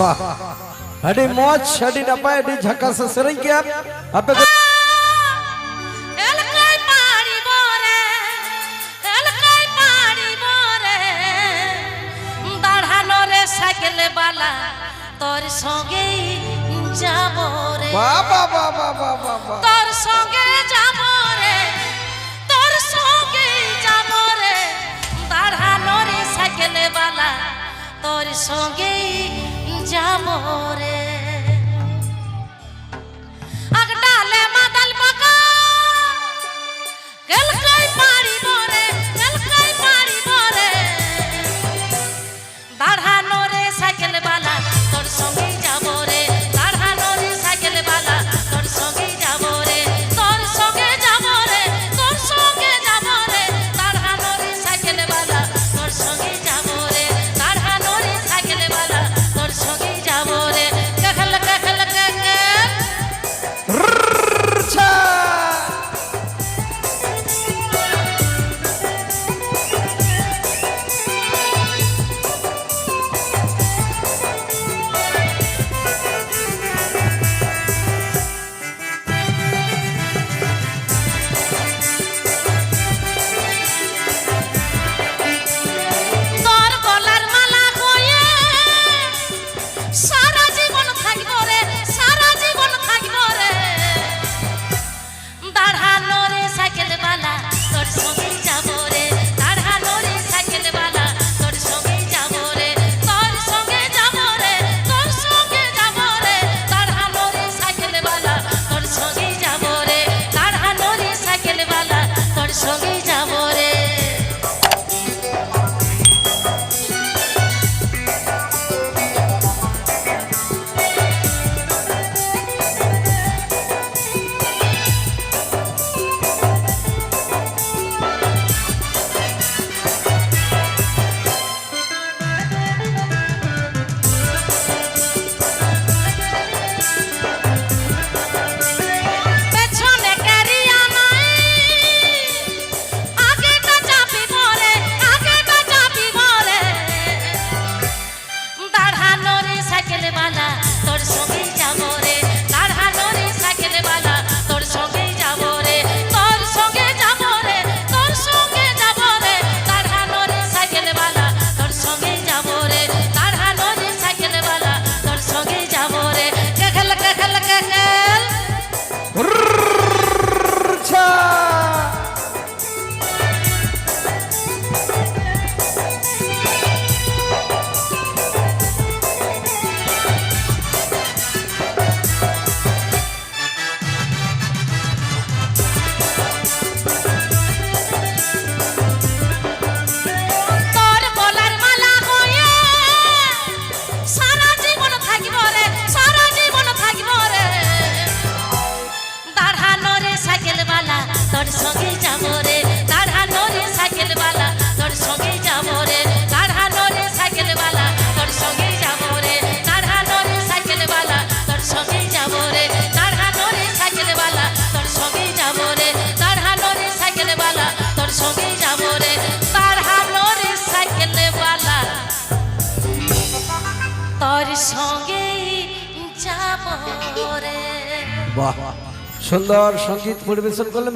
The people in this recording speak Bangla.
વાહ હડી મોજ હડી ડપાય હડી ઝકાસ સરી ગયા આપે সাইকেলে বালা তোর সঙ্গে যাব রে। বাবা বাবা বাবা। তোর সঙ্গে যাব রে তোর সঙ্গে যাব রে। দাঁড়ানো রে সাইকেলে বালা তোর সঙ্গে সঙ্গেই যাব রে। বাহ সুন্দর সংগীত পরিবেশন করলাম